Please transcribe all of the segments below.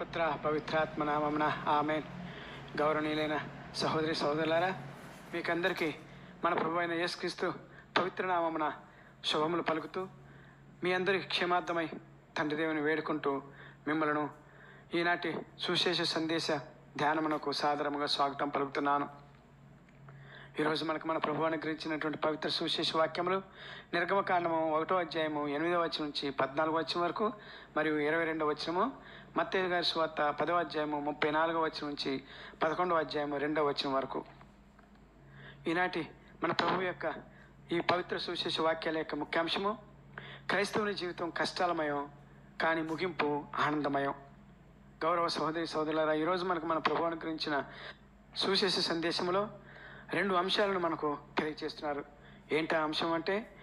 పుత్ర పవిత్రాత్మ నామమున ఆమె గౌరవనీయులైన సహోదరి సహోదరులారా మీకందరికీ మన ప్రభు అయిన యేసుక్రీస్తు పవిత్ర నామమున శుభములు పలుకుతూ మీ అందరికీ క్షేమార్థమై తండ్రి దేవుని వేడుకుంటూ మిమ్మలను ఈనాటి సుశేష సందేశ ధ్యానమునకు సాదరముగా స్వాగతం పలుకుతున్నాను. ఈరోజు మనకు మన ప్రభు అనుగ్రహించినటువంటి పవిత్ర సువిశేష వాక్యములు నిర్గమకాండము ఒకటో అధ్యాయము ఎనిమిదో వచ్చిన నుంచి పద్నాలుగో వచ్చిన వరకు మరియు ఇరవై రెండవ వచ్చినము మత్తయ్య గారి స్వార్త పదవ అధ్యాయము ముప్పై నాలుగవ వచ్చిన నుంచి పదకొండవ అధ్యాయము రెండవ వచ్చిన వరకు. ఈనాటి మన ప్రభు యొక్క ఈ పవిత్ర సువిశేష వాక్యాల యొక్క ముఖ్యాంశము క్రైస్తవుని జీవితం కష్టాలమయం కానీ ముగింపు ఆనందమయం. గౌరవ సహోదరి సహోదరులారా ఈరోజు మనకు మన ప్రభు అనుగ్రహించిన సువిశేష సందేశంలో రెండు అంశాలను మనకు తెలియజేస్తున్నారు. ఏంటి ఆ అంశం అంటే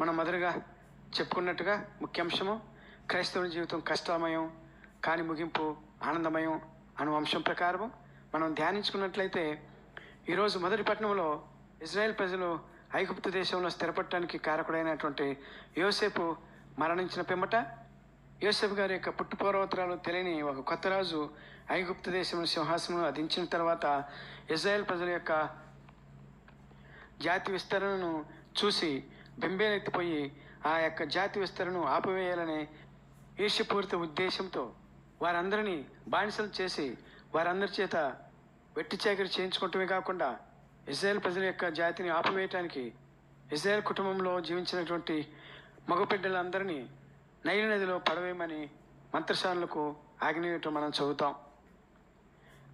మనం మొదలుగా చెప్పుకున్నట్టుగా ముఖ్యాంశము క్రైస్తవుని జీవితం కష్టమయం కాని ముగింపు ఆనందమయం అను అంశం ప్రకారం మనం ధ్యానించుకున్నట్లయితే ఈరోజు మొదటి పట్టణంలో ఇజ్రాయెల్ ప్రజలు ఐగుప్తు దేశంలో స్థిరపడటానికి కారకుడైనటువంటి యోసేపు మరణించిన పిమ్మట యోసేపు గారి యొక్క పుట్టుపూర్వోత్తరాలు తెలియని ఒక కొత్త రాజు ఐగుప్తు దేశంలో సింహాసనం అధించిన తర్వాత ఇజ్రాయెల్ ప్రజల యొక్క జాతి విస్తరణను చూసి బెంబేలెత్తిపోయి ఆ యొక్క జాతి విస్తరణను ఆపివేయాలనే ఈర్ష్యపూరిత ఉద్దేశంతో వారందరినీ బానిసలు చేసి వారందరి చేత వెట్టి చేకరి చేయించుకోవటమే కాకుండా ఇజ్రాయెల్ ప్రజల యొక్క జాతిని ఆపివేయటానికి ఇజ్రాయెల్ కుటుంబంలో జీవించినటువంటి మగబిడ్డలందరినీ నైలు నదిలో పడవేయమని మంత్రశాలకు ఆగ్నేయటం మనం చదువుతాం.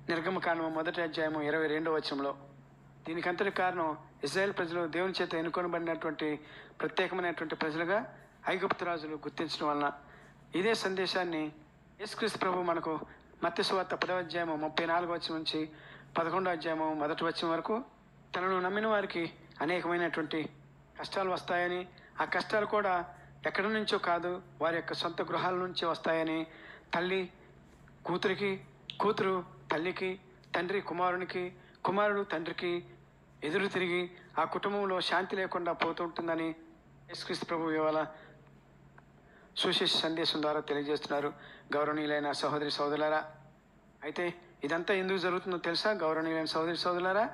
నిర్గమకాండము మొదటి అధ్యాయము ఇరవై రెండవ వచనంలో. దీనికంతటి కారణం ఇజ్రాయెల్ ప్రజలు దేవుని చేత ఎన్నుకొనబడినటువంటి ప్రత్యేకమైనటువంటి ప్రజలుగా ఐగుప్తు రాజులు గుర్తించడం వలన ఇదే సందేశాన్ని యేసుక్రీస్తు ప్రభు మనకు మత్స్య సువార్త పదవ అధ్యాయము ముప్పై నాలుగు వచ్చిన నుంచి పదకొండో అధ్యాయము మొదటి వచ్చిన వరకు తనను నమ్మిన వారికి అనేకమైనటువంటి కష్టాలు వస్తాయని ఆ కష్టాలు కూడా ఎక్కడి నుంచో కాదు వారి యొక్క సొంత గృహాల నుంచి వస్తాయని తల్లి కూతురికి కూతురు తల్లికి తండ్రి కుమారునికి కుమారుడు తండ్రికి ఎదురు తిరిగి ఆ కుటుంబంలో శాంతి లేకుండా పోతుంటుందని యేసుక్రీస్తు ప్రభు ఇవాళ సుశేష సందేశం ద్వారా తెలియజేస్తున్నారు. గౌరవనీయులైన సహోదరి సోదరులారా అయితే ఇదంతా ఎందుకు జరుగుతుందో తెలుసా? గౌరవనీయులైన సహోదరి సోదరులారా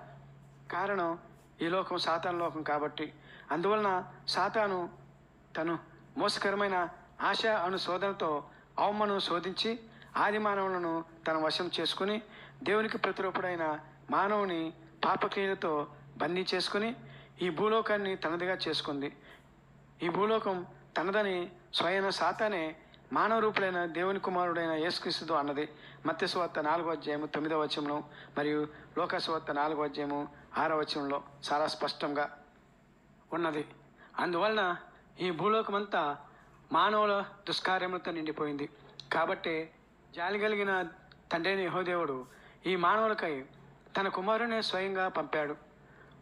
కారణం ఈ లోకం సాతాను లోకం కాబట్టి. అందువలన సాతాను తను మోసకరమైన ఆశ అను శోధనతో అవమను శోధించి ఆది మానవులను తన వశం చేసుకుని దేవునికి ప్రతిరూపుడైన మానవుని పాపక్రియలతో బందీ చేసుకుని ఈ భూలోకాన్ని తనదిగా చేసుకుంది. ఈ భూలోకం తనదని స్వయం సాతానే మానవ రూపుడైన దేవుని కుమారుడైన యేసుక్రీస్తుతో అన్నది. మత్స్యవార్త నాలుగో అధ్యాయము తొమ్మిదవ వచనంలో మరియు లోకస్వార్త నాలుగో అధ్యాయము ఆరో వచనంలో చాలా స్పష్టంగా ఉన్నది. అందువలన ఈ భూలోకమంతా మానవుల దుష్కార్యములతో నిండిపోయింది. కాబట్టి జాలి కలిగిన తండ్రిని యహోదేవుడు ఈ మానవులకై తన కుమారునే స్వయంగా పంపాడు.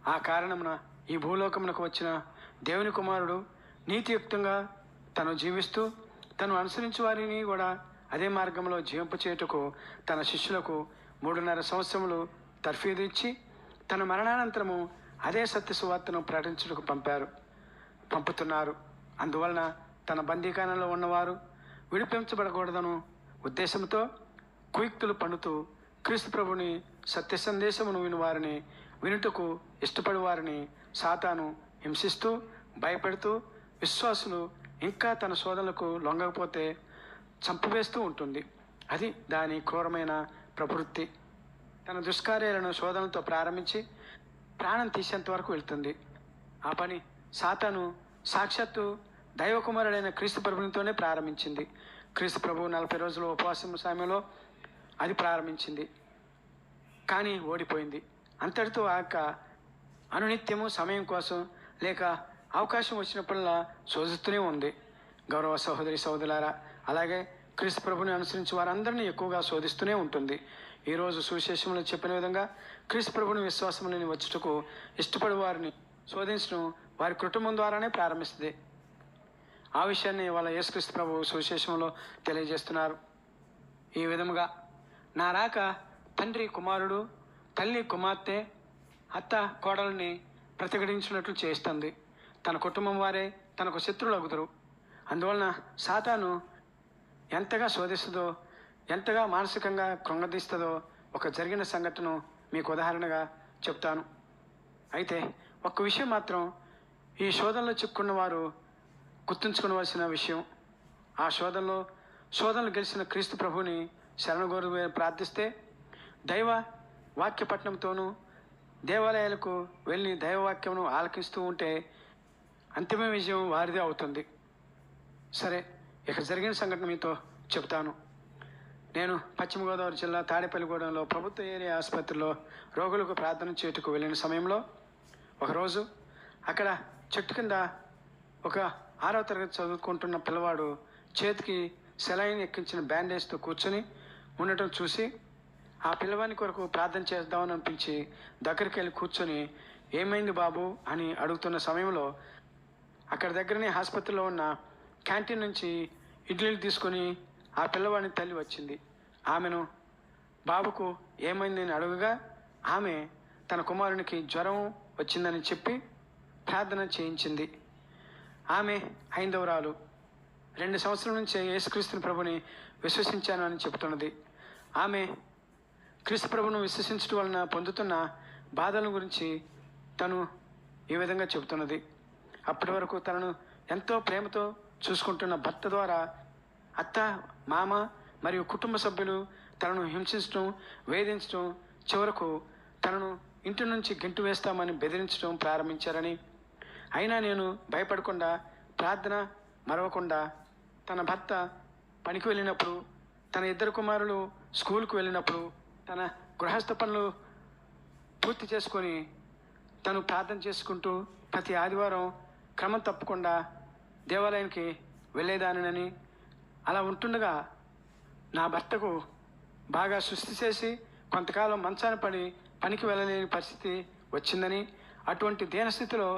ఆ కారణమున ఈ భూలోకమునకు వచ్చిన దేవుని కుమారుడు నీతియుక్తంగా తను జీవిస్తూ తను అనుసరించు వారిని కూడా అదే మార్గంలో జీవింప చేయుటకు తన శిష్యులకు మూడున్నర సంవత్సరములు తర్ఫీదు ఇచ్చి తన మరణానంతరము అదే సత్య సువార్తను ప్రకటించుటకు పంపారు. పంపుతున్నారు. అందువలన తన బందీకానంలో ఉన్నవారు విడిపించబడకూడదను ఉద్దేశంతో కుయుక్తులు పండుతూ క్రీస్తు ప్రభుని సత్య సందేశమును వినివారిని వినుటకు ఇష్టపడి వారిని సాతాను హింసిస్తూ భయపెడుతూ విశ్వాసులు ఇంకా తన శోధనలకు లొంగకపోతే చంపివేస్తూ ఉంటుంది. అది దాని క్రూరమైన ప్రవృత్తి. తన దుష్కార్యాలను శోధనలతో ప్రారంభించి ప్రాణం తీసేంత వరకు వెళ్తుంది. ఆ పని సాతాను సాక్షాత్తు దైవకుమారుడైన క్రీస్తు ప్రభునితోనే ప్రారంభించింది. క్రీస్తు ప్రభు నలభై రోజులు ఉపవాసం సమయంలో అది ప్రారంభించింది. కానీ ఓడిపోయింది. అంతటితో ఆక అనునిత్యము సమయం కోసం లేక అవకాశం వచ్చినప్పుడల్లా శోధిస్తూనే ఉంది. గౌరవ సహోదరి సహోదరులారా అలాగే క్రీస్తు ప్రభుని అనుసరించి వారందరినీ ఎక్కువగా శోధిస్తూనే ఉంటుంది. ఈరోజు సువిశేషంలో చెప్పిన విధంగా క్రీస్తు ప్రభుని విశ్వాసములని వచ్చుటకు ఇష్టపడి వారిని శోధించడం వారి కుటుంబం ద్వారానే ప్రారంభిస్తుంది. ఆ విషయాన్ని వాళ్ళ యేసుక్రీస్తు ప్రభు సువిశేషంలో తెలియజేస్తున్నారు. ఈ విధముగా నా రాక తండ్రి కుమారుడు తల్లి కుమార్తె అత్త కోడల్ని ప్రతిఘటించినట్లు చేస్తుంది. తన కుటుంబం వారే తనకు శత్రువులు అగుదురు అందువలన సాతాను ఎంతగా శోధిస్తుందో ఎంతగా మానసికంగా కృంగదీస్తుందో ఒక జరిగిన సంఘటన మీకు ఉదాహరణగా చెప్తాను. అయితే ఒక్క విషయం మాత్రం ఈ శోధనలో చిక్కున్న వారు గుర్తుంచుకోవలసిన విషయం. ఆ శోధనలో శోధనలు గెలిచిన క్రీస్తు ప్రభుని శరణగోరు ప్రార్థిస్తే దైవ వాక్యపట్నంతోనూ దేవాలయాలకు వెళ్ళి దైవవాక్యమును ఆలకిస్తూ ఉంటే అంతిమ విజయం వారిదే అవుతుంది. సరే ఇక జరిగిన సంఘటన మీతో చెప్తాను నేను పశ్చిమ గోదావరి జిల్లా తాడేపల్లిగూడెంలో ప్రభుత్వ ఏరియా ఆసుపత్రిలో రోగులకు ప్రార్థన చేటుకు వెళ్ళిన సమయంలో ఒకరోజు అక్కడ చెట్టు కింద ఒక ఆరవ తరగతి చదువుకుంటున్న పిల్లవాడు చేతికి సెలైన్ ఎక్కించిన బ్యాండేజ్తో కూర్చొని ఉండటం చూసి ఆ పిల్లవాని కొరకు ప్రార్థన చేద్దామని అనిపించి దగ్గరికి వెళ్ళి కూర్చొని ఏమైంది బాబు? అని అడుగుతున్న సమయంలో అక్కడ దగ్గరనే ఆసుపత్రిలో ఉన్న క్యాంటీన్ నుంచి ఇడ్లీలు తీసుకొని ఆ పిల్లవాడిని తల్లి వచ్చింది. ఆమెను బాబుకు ఏమైందని అడుగుగా ఆమె తన కుమారునికి జ్వరం వచ్చిందని చెప్పి ప్రార్థన చేయించింది. ఆమె హైందవరాలు. రెండు సంవత్సరాల నుంచి యేసుక్రీస్తుని ప్రభుని విశ్వసించాను అని చెబుతున్నది. ఆమె క్రీస్తు ప్రభును విశ్వసించడం వలన పొందుతున్న బాధల గురించి తను ఈ విధంగా చెబుతున్నది. అప్పటి వరకు తనను ఎంతో ప్రేమతో చూసుకుంటున్న భర్త ద్వారా అత్త మామ మరియు కుటుంబ సభ్యులు తనను హింసించడం వేధించడం చివరకు తనను ఇంటి నుంచి గెంటు వేస్తామని బెదిరించడం ప్రారంభించారని. అయినా నేను భయపడకుండా ప్రార్థన మరవకుండా తన భర్త పనికి వెళ్ళినప్పుడు తన ఇద్దరు కుమారులు స్కూల్కు వెళ్ళినప్పుడు తన గృహస్థ పనులు పూర్తి చేసుకొని తను ప్రార్థన చేసుకుంటూ ప్రతి ఆదివారం క్రమం తప్పకుండా దేవాలయానికి వెళ్ళేదానినని అలా ఉంటుండగా నా భర్తకు బాగా సుస్థి చేసి కొంతకాలం మంచాన పడి పనికి వెళ్ళలేని పరిస్థితి వచ్చిందని అటువంటి దీనస్థితిలో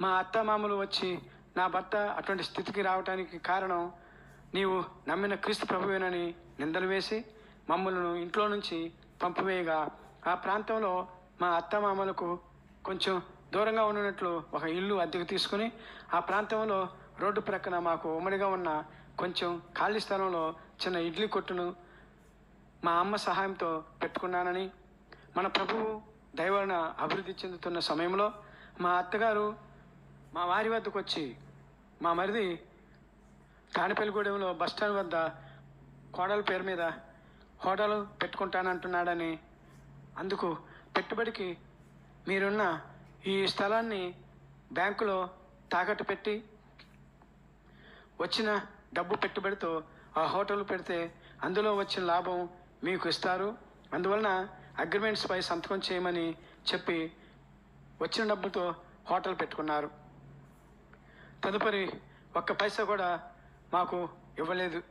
మా అత్తమామలు వచ్చి నా భర్త అటువంటి స్థితికి రావడానికి కారణం నీవు నమ్మిన క్రీస్తు ప్రభువేనని నిందలు వేసి మమ్మలను ఇంట్లో నుంచి పంపివేయగా. ఆ ప్రాంతంలో మా అత్తమామలకు కొంచెం దూరంగా ఉన్నట్లు ఒక ఇల్లు అద్దెకు తీసుకుని ఆ ప్రాంతంలో రోడ్డు ప్రక్కన మాకు ఉమ్మడిగా ఉన్న కొంచెం ఖాళీ స్థలంలో చిన్న ఇడ్లీ కొట్టును మా అమ్మ సహాయంతో పెట్టుకున్నానని మన ప్రభువు దైవన అభివృద్ధి చెందుతున్న సమయంలో మా అత్తగారు మా వారి వద్దకు వచ్చి మా మరిది కాణిపల్లిగూడెంలో బస్టాండ్ వద్ద కోడల పేరు మీద హోటల్ పెట్టుకుంటానంటున్నాడని అందుకు పెట్టుబడికి మీరున్న ఈ స్థలాన్ని బ్యాంకులో తాకట్టు పెట్టి వచ్చిన డబ్బు పెట్టుబడితో ఆ హోటల్ పెడితే అందులో వచ్చిన లాభం మీకు ఇస్తారు. అందువలన అగ్రిమెంట్స్పై సంతకం చేయమని చెప్పి వచ్చిన డబ్బుతో హోటల్ పెట్టుకున్నారు. తదుపరి ఒక్క పైసా కూడా మాకు ఇవ్వలేదు.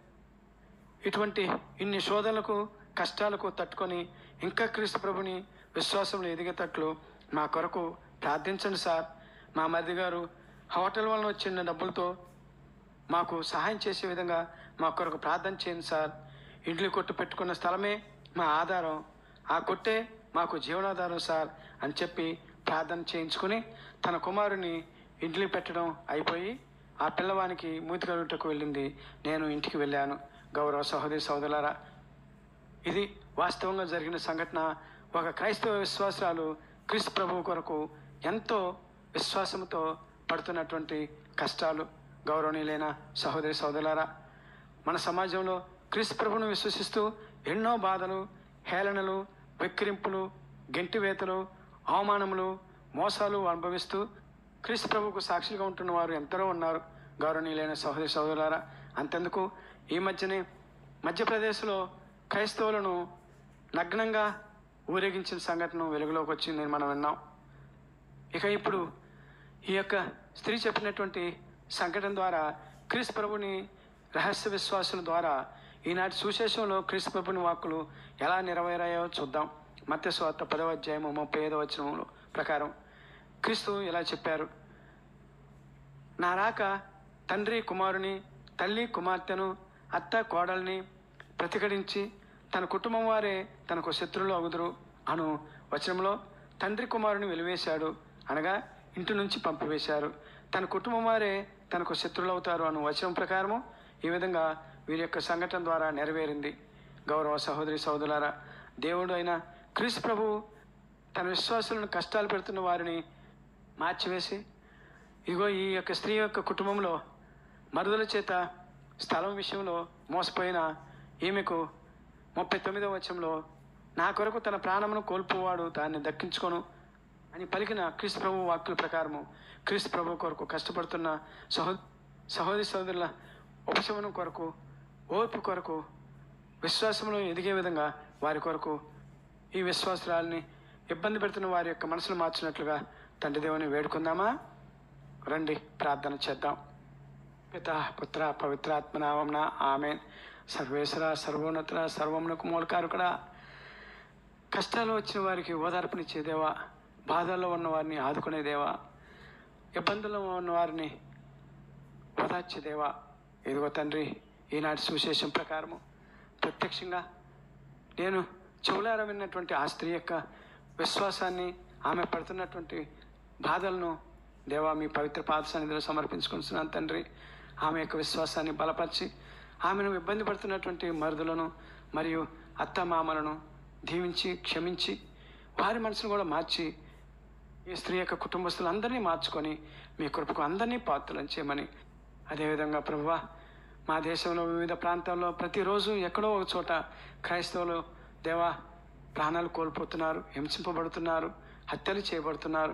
ఇటువంటి ఇన్ని శోధనలకు కష్టాలకు తట్టుకొని ఇంకా క్రీస్తు ప్రభుని విశ్వాసంలో ఎదిగేటట్లు మా కొరకు ప్రార్థించండి సార్. మా మరిది గారు హోటల్ వలన వచ్చిన డబ్బులతో మాకు సహాయం చేసే విధంగా మా కొరకు ప్రార్థన చేయండి సార్. ఇంట్లో కొట్టు పెట్టుకున్న స్థలమే మా ఆధారం. ఆ కొట్టే మాకు జీవనాధారం సార్ అని చెప్పి ప్రార్థన చేయించుకుని తన కుమారుని ఇంట్లో పెట్టడం అయిపోయి ఆ పిల్లవానికి మూతికరుటకు వెళ్ళింది. నేను ఇంటికి వెళ్ళాను. గౌరవ సహోదరి సహోదరులారా ఇది వాస్తవంగా జరిగిన సంఘటన. ఒక క్రైస్తవ విశ్వాసాలు క్రీస్తు ప్రభువు కొరకు ఎంతో విశ్వాసంతో పడుతున్నటువంటి కష్టాలు గౌరవనీయులైన సహోదరి సోదరులారా మన సమాజంలో క్రీస్తు ప్రభును విశ్వసిస్తూ ఎన్నో బాధలు హేళనలు విక్రింపులు గెంటివేతలు అవమానములు మోసాలు అనుభవిస్తూ క్రీస్తు ప్రభుకు సాక్షిగా ఉంటున్న వారు ఎంతరో ఉన్నారు గౌరవనీయులైన సహోదరి సోదరులారా. అంతెందుకు ఈ మధ్యనే మధ్యప్రదేశ్లో క్రైస్తవులను నగ్నంగా ఊరేగించిన సంఘటన వెలుగులోకి వచ్చిందని మనం విన్నాం. ఇక ఇప్పుడు ఈ యొక్క స్త్రీ చెప్పినటువంటి సంఘటన ద్వారా క్రీస్తు ప్రభుని రహస్య విశ్వాసం ద్వారా ఈనాటి సుశేషంలో క్రీస్తు ప్రభుని వాక్కులు ఎలా నెరవేరాయో చూద్దాం. మత్య స్వార్థ పదవ అధ్యాయము ముప్పై ఐదవ వచనంలో ప్రకారం క్రీస్తు ఇలా చెప్పారు. నా రాక తండ్రి కుమారుని తల్లి కుమార్తెను అత్త కోడల్ని ప్రతిఘటించి తన కుటుంబం వారే తనకు శత్రువులు అగుదురు అను వచనంలో తండ్రి కుమారుని వెలివేశాడు. అనగా ఇంటి నుంచి పంపివేశారు. తన కుటుంబం వారే తనకు శత్రులవుతారు అవుతారు అను వచనం ప్రకారము ఈ విధంగా వీరి యొక్క సంఘటన ద్వారా నెరవేరింది. గౌరవ సహోదరి సహోదరులారా దేవుడు అయిన క్రీస్ ప్రభు తన విశ్వాసులను కష్టాలు పెడుతున్న వారిని మార్చివేసి ఇగో ఈ యొక్క స్త్రీ యొక్క కుటుంబంలో మరుదుల చేత స్థలం విషయంలో మోసపోయిన ఈమెకు ముప్పై తొమ్మిదవ వచనంలో నా కొరకు తన ప్రాణమును కోల్పోవాడు దాన్ని దక్కించుకొను. అని పలికిన క్రీస్తు ప్రభు వాక్కుల ప్రకారము క్రీస్తు ప్రభు కొరకు కష్టపడుతున్న సహో సహోదరి సహోదరుల ఉపశమనం కొరకు ఓర్పు కొరకు విశ్వాసంలో ఎదిగే విధంగా వారి కొరకు ఈ విశ్వాసరాలని ఇబ్బంది పెడుతున్న వారి యొక్క మనసును మార్చినట్లుగా తండ్రి దేవుని వేడుకుందామా? రండి ప్రార్థన చేద్దాం. పిత పుత్ర పవిత్రాత్మ ఆమె సర్వేశ్వర సర్వోన్నతుల సర్వమునకు మూలకారుకుడా. కష్టాలు వచ్చిన వారికి ఓదార్పునిచ్చేదేవా బాధల్లో ఉన్న వారిని ఆదుకునే దేవా ఇబ్బందుల్లో ఉన్న వారిని ఓదార్చే దేవా. ఇదిగో తండ్రి ఈనాటి సువిశేషం ప్రకారము ప్రత్యక్షంగా నేను చెవులార విన్నటువంటి ఆ స్త్రీ యొక్క విశ్వాసాన్ని ఆమె పడుతున్నటువంటి బాధలను దేవా మీ పవిత్ర పాద సన్నిధిలో సమర్పించుకుంటున్నాను తండ్రి. ఆమె యొక్క విశ్వాసాన్ని బలపరిచి ఆమెను ఇబ్బంది పడుతున్నటువంటి మరుదులను మరియు అత్తమామలను దీవించి క్షమించి వారి మనసును కూడా మార్చి ఈ స్త్రీ యొక్క కుటుంబస్తులందరినీ మార్చుకొని మీ కృపకు అందరినీ పాత్రలను చేయమని. అదేవిధంగా ప్రభువా మా దేశంలో వివిధ ప్రాంతాల్లో ప్రతిరోజు ఎక్కడో ఒక చోట క్రైస్తవులు దేవా ప్రాణాలు కోల్పోతున్నారు హింసింపబడుతున్నారు హత్యలు చేయబడుతున్నారు.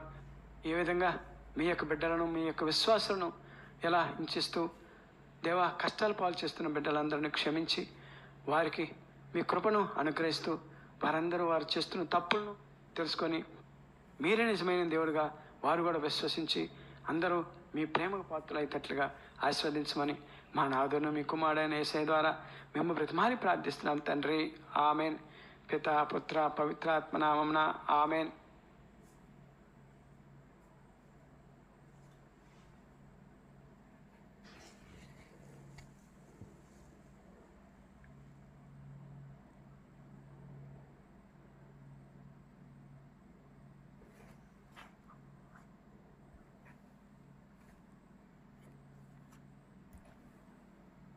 ఏ విధంగా మీ యొక్క బిడ్డలను మీ యొక్క విశ్వాసాలను ఎలా హింసిస్తూ దేవా కష్టాలు పాలు చేస్తున్న బిడ్డలందరినీ క్షమించి వారికి మీ కృపను అనుగ్రహిస్తూ వారందరూ వారు చేస్తున్న తప్పులను తెలుసుకొని మీరే నిజమైన దేవుడుగా వారు కూడా విశ్వసించి అందరూ మీ ప్రేమకు పాత్రలయ్యేటట్లుగా ఆస్వాదించమని మా నాదును మీ కుమారుడైన ఏసై ద్వారా మేము బ్రతిమారి ప్రార్థిస్తున్నాం తండ్రి. ఆమెన్. పిత పుత్ర పవిత్రాత్మ నామమున ఆమెన్.